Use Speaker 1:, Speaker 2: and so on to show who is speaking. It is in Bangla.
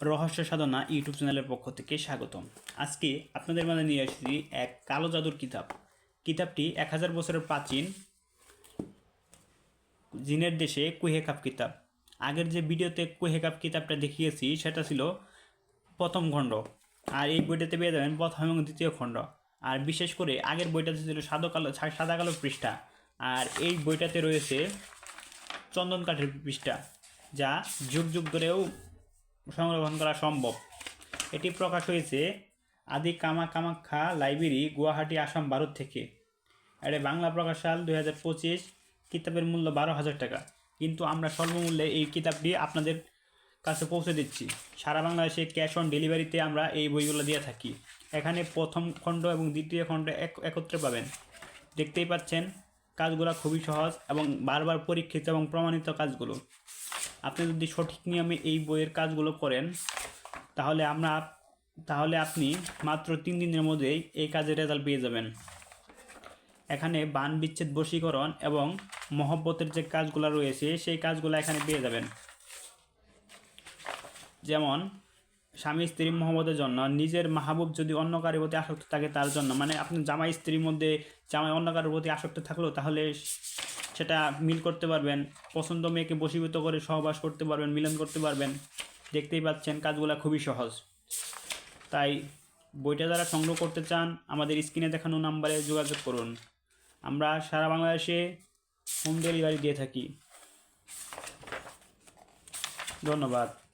Speaker 1: রহস্য সাধনা ইউটিউব চ্যানেলের পক্ষ থেকে স্বাগতম। আজকে আপনাদের মাঝে নিয়ে এসেছি এক কালো জাদুর কিতাব। কিতাবটি এক হাজার বছরের প্রাচীন জিনের দেশে কুহে কাপ কিতাব। আগের যে ভিডিওতে কুহে কাপ কিতাবটা দেখিয়েছি, সেটা ছিল প্রথম খণ্ড। আর এই বইটাতে পেয়ে যাবেন প্রথম এবং দ্বিতীয় খণ্ড। আর বিশেষ করে আগের বইটাতে ছিল সাদা কালো সাদা কালো পৃষ্ঠা। আর এই বইটাতে রয়েছে চন্দন কাঠের পৃষ্ঠা, যা যুগ যুগ ধরেও সংরক্ষণ করা সম্ভব। এটি প্রকাশ হয়েছে আদি কামা কামাখ্যা লাইব্রেরি গুয়াহাটি, আসাম, ভারত থেকে। এটা বাংলা প্রকাশ সাল দুই হাজার পঁচিশ, কিতাবের মূল্য বারো হাজার টাকা। কিন্তু আমরা স্বল্পমূল্যে এই কিতাবটি আপনাদের কাছে পৌঁছে দিচ্ছি। সারা বাংলাদেশে ক্যাশ অন ডেলিভারিতে আমরা এই বইগুলো দিয়ে থাকি। এখানে প্রথম খণ্ড এবং দ্বিতীয় খণ্ড এক, একত্রে পাবেন। দেখতেই পাচ্ছেন, কাজগুলো খুবই সহজ এবং বারবার পরীক্ষিত এবং প্রমাণিত কাজগুলো। আপনি যদি সঠিক নিয়মে এই বইয়ের কাজগুলো করেন, তাহলে আমরা তাহলে আপনি মাত্র তিন দিনের মধ্যেই এই কাজের রেজাল্ট পেয়ে যাবেন। এখানে বান বিচ্ছেদ বশীকরণ এবং মহব্বতের যে কাজগুলো রয়েছে, সেই কাজগুলো এখানে পেয়ে যাবেন। যেমন, স্বামী স্ত্রী মহব্বতের জন্য নিজের মাহবুব যদি অন্য কারোর প্রতি আসক্ত থাকে, তার জন্য মানে আপনি জামাই স্ত্রীর মধ্যে জামাই অন্য কারোর প্রতি আসক্ত থাকলেও তাহলে সেটা মিল করতে পারবেন, পছন্দ মেয়েকে বশীভূত করে সহবাস করতে পারবেন, মিলন করতে পারবেন, দেখতেই পাচ্ছেন কাজগুলো খুবই সহজ। তাই বইটা যারা সংগ্রহ করতে চান, আমাদের স্ক্রিনে দেখানো নাম্বারে যোগাযোগ করুন। আমরা সারা বাংলাদেশে হোম ডেলিভারি দিয়ে থাকি। ধন্যবাদ।